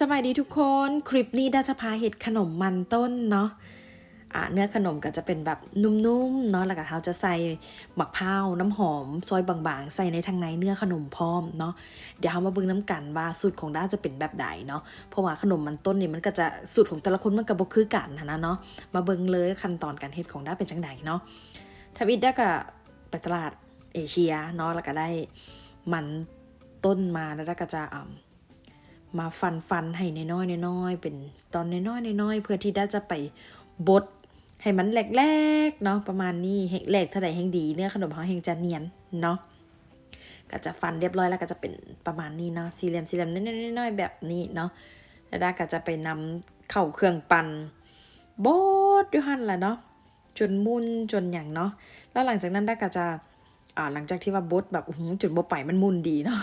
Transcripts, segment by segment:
สวัสดีทุกคน คลิปนี้ดาจะพาเห็ดขนมมันต้นเนาะอะเนื้อขนมก็จะเป็นแบบนุ่มๆเนาะแล้วก็เขาจะใส่มะพร้าวน้ำหอม ซอยบางๆ ใส่ในทางในเนื้อขนมพร้อมเนาะเดี๋ยวเรามาเบิ่งน้ำกันว่าสูตรของด้าจะเป็นแบบใดเนาะเพราะว่าขนมมันต้นเนี่ยมันก็จะสูตรของแต่ละคนมันก็บ่คือกันนนะเนาะมาเบิ่งเลยขั้นตอนการเฮ็ดของด้าเป็นจังไดเนาะทวิตด้าก็ไปตลาดเอเชียเนาะแล้วก็ได้มันต้นมาแล้วด้าก็จะอ่า มาฟันฟันให้น้อยน้อยๆเป็นตอนน้อยๆน้อยๆเพื่อที่ได้จะไปบดให้มันแหลกๆเนาะประมาณนี้แหกแหลกเท่าไหร่แห่งดีเนื้อขนมเขาแห่งจะเนียนเนาะก็จะฟันเรียบร้อยแล้วก็จะเป็นประมาณนี้เนาะสี่เหลี่ยมสี่เหลี่ยมน้อยๆๆแบบนี้เนาะแล้วด้าก็จะไปนำเข้าเครื่องปั่นบดด้วยหันแหละเนาะจนมุนจนอย่างเนาะแล้วหลังจากนั้นด้าก็จะอ่าหลังจากที่ว่าบดแบบอื้อหือจนบดไปมันมุนดีเนาะ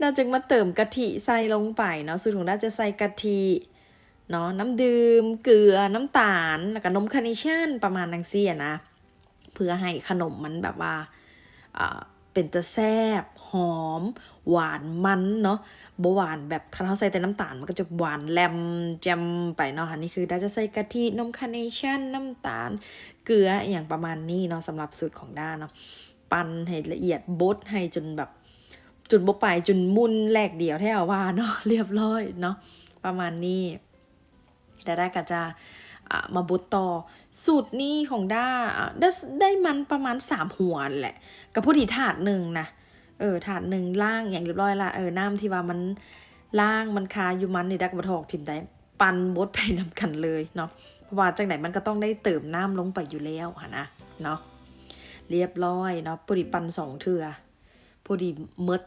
น่าจึงมาเติมกะทิใส่ลงไปเนาะสูตรของน่าจะใส่กะทิเนาะน้ำดื่มเกลือน้ำตาลแล้วก็นมคาร์เนชั่นประมาณนังซี่ะนะ เพื่อให้ขนมมันแบบว่าอ่าเป็นตะแซบหอม หวานมันเนาะบหวานแบบคันเราใส่แต่น้ำตาลมันก็จะหวานแลมแจมไปเนาะอันนี้คือด้าจะใส่กะทินมคาร์เนชั่นน้ำตาลเกลืออย่างประมาณนี้เนาะสำหรับสูตรของด้าเนาะ ปั่นให้ละเอียดบดให้จนแบบ จุดบไปจุนมุนแหลกเดียวแท้ว่าเนาะเรียบร้อยเนาะประมาณนี้แต่ได้ก็จะอะมาบุตต่อสูตรนี้ของด้าได้ได้มันประมาณสามหัวแหละ กับผู้ดีถาดหนึ่งนะเออถาดหนึ่งล่างอย่างเรียบร้อยละเออน้ำที่ว่ามันล่างมันคาอยู่มันในดักบะทอกทิมได้ปันบดไปนำกันเลยเนาะเพราะว่าจากไหนมันก็ต้องได้เติมน้ำลงไปอยู่แล้วะนะเนาะเรียบร้อยเนาะผู้ดีปันสองเถื่อผู้ดีเมด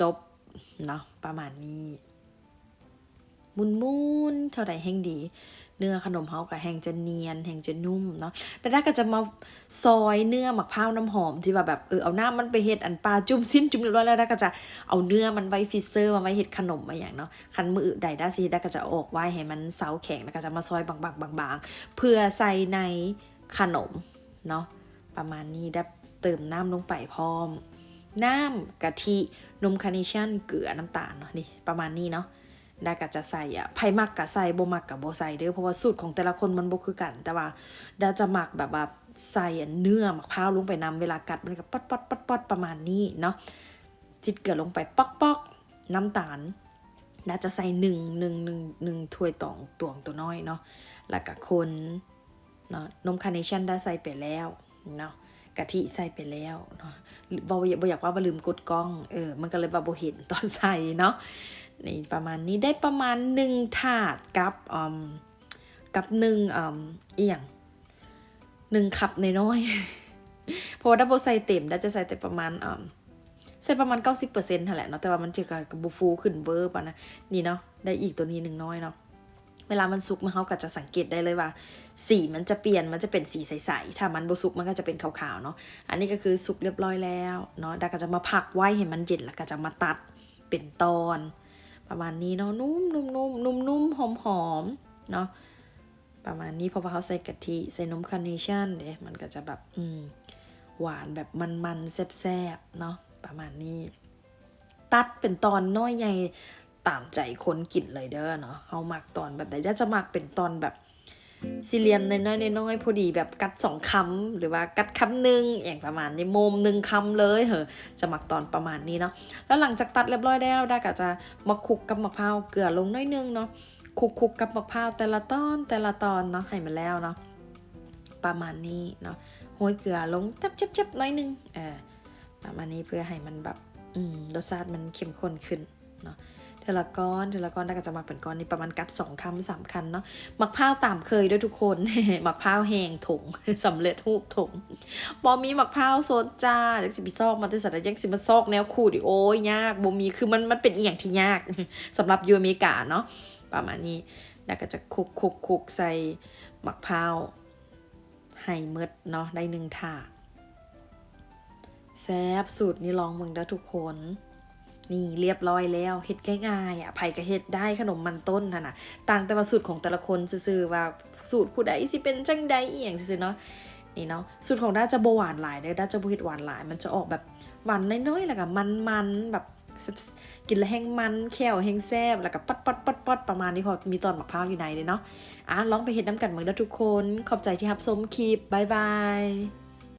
จบเนาะประมาณนี้ มุนมุนๆเท่าใดแห้งดี เนื้อขนมเฮากับแห้งจะเนียน แห้งจะนุ่มเนาะแต่ด้าก็จะมาซอยเนื้อหมะพร้าวน้ำหอมที่ว่าแบบเออเอาหน้ามันไปเฮ็ดอันปลาจุ่มสิ้นจุ่มเรียบร้อยแล้วด้าก็จะเอาเนื้อมันไว้ฟรีเซอร์มาไว้เฮ็ดขนมมาอย่างเนาะคันมือใดด้าสิด้าก็จะอออกไว้ให้มันเซาแข็งแล้วก็จะมาซอยบางๆบางๆเพื่อใส่ในขนมเนาะประมาณนี้ได้เติมน้ำลงไปพร้อม น้ำกะทิ นมคาร์เนชั่นเกลือน้ำตาลเนาะนี่ประมาณนี้เนาะด้ก็จะใส่อะไผ่มักกับใส่บ่มักกับบ่ใส่เด้อเพราะว่าสูตรของแต่ละคนมันบ่คือกันแต่ว่าดาจะหมักแบบว่าใส่เนื้อมะพร้าวลงไปนำเวลากัดมันก็ป๊อดป๊อดป๊อดป๊อดประมาณนี้เนาะจิตเกลือลงไปป๊อกป๊อกน้ำตาลดาจะใส่หนึ่งหนึ่งหนึ่งหนึ่งถ้วยตองตวงตัวน้อยเนาะแล้วก็คนเนาะนมคาร์เนชั่นด้ใส่ไปแล้วเนาะ กะทิใส่ไปแล้วเนาะบอยบอยากว่าบลืมกดกล้องเออมันก็เลยบาโบเห็นตอนใส่เนาะนี่ประมาณนี้ได้ประมาณหนึ่งถาดกับอืมกับหนึ่งอืมเอียงหนึ่งคับนน้อยๆเพราะว่าดับเบิลใส่เต็มได้จะใส่แต่ประมาณอืมใส่ประมาณเก้าสิบเปอร์เซ็นต์แหละเนาะแต่ว่ามันจะกับบูฟูขึ้นเบอร์ป่ะนะนี่เนาะได้อีกตัวนี้หนึ่งน้อยเนาะ เวลามันสุกมันเขาก็จะสังเกตได้เลยว่า สีมันจะเปลี่ยนมันจะเป็นสีใสๆถ้ามันบสุกมันก็จะเป็นขาวๆเนาะอันนี้ก็คือสุกเรียบร้อยแล้วเนาะดาก็จะมาพักไว้ให้มันเย็นแล้วก็จะมาตัดเป็นตอน ประมาณนี้เนาะนุ่มนุ่มนุ่มนุ่มนุ่มหอมหอมเนาะประมาณนี้เพราะว่าเขาใส่กะทิใส่นมคาร์เนชั่นเด้มันก็จะแบบอืมหวานแบบมันๆแซ่บๆเนาะประมาณนี้ ตัดเป็นตอนน้อยใหญ่ ตามใจคนกินเลยเด้อเนาะเฮามักตอนแบบใดถ้าจะมักเป็นตอนแบบสี่เหลี่ยมน้อยๆน้อยๆพอดีแบบกัดสองคำหรือว่ากัดคำหนึ่งอย่างประมาณในี้โมหนึ่งคำเลยเหอะจะหมักตอนประมาณนี้เนาะแล้วหลังจากตัดเรียบร้อยแล้วได้ก็จะมาคลุกกับมะพร้าวเกลือลงน้อยนึงเนาะคลุกคุกกับมะพร้าวแต่ละตอนแต่ละตอนเนาะให้มันแล้วเนาะประมาณนี้เนาะโห้ยเกลือลงจับจับจับน้อยนึงเออประมาณนี้เพื่อให้มันแบบอืมรสชาติมันเข้มข้นขึ้นเนาะ เทละก้อนเทละก้อนได้ก็จะมาเป็นก้อนนี้ประมาณกัดสองคำสามคันเนาะมักพร้าตามเคยด้วยทุกคนมักพร้าแห้งถุงสำเร็จรูปถุงบอมีมักพร้าวสดจ้าอยกสิไปซอกมาแต่สัตว์ยังสิมาซอกแนวคูดิโอ้ยยากบ่มีคือมันมันเป็นอีหยังที่ยากสำหรับยูอเมริกาเนาะประมาณนี้แล้วก็จะคลุกคลุกคลุกใส่มักพร้าให้เมดเนาะได้หนึ่งถาดแซบสูตรนี้ลองมึงเด้ทุกคน นี่เรียบร้อยแล้วเฮ็ดง่ายๆอะไผก็เฮ็ดได้ขนมมันต้นน่ะนะต่างแต่ว่าสูตรของแต่ละคนซื่อๆว่าสูตรผู้ใดสิเป็นจังใดอีหยังซื่อๆเนาะนี่เนาะสูตรของด้าจะบ่หวานหลายเด้อด้าจะบ่เฮ็ดหวานหลาย มันจะออกแบบหวานน้อยๆแล้วก็มันๆแบบกินแล้วแห้งมันแควแห้งแซ่บแล้วก็ปัดปัดปัดปัดประมาณนี้พอมีตอนมะพร้าวอยู่ในเลยเนาะอะลองไปเห็นน้ำกันเมืองเด้อทุกคน ขอบใจที่รับชมคลิปบายบาย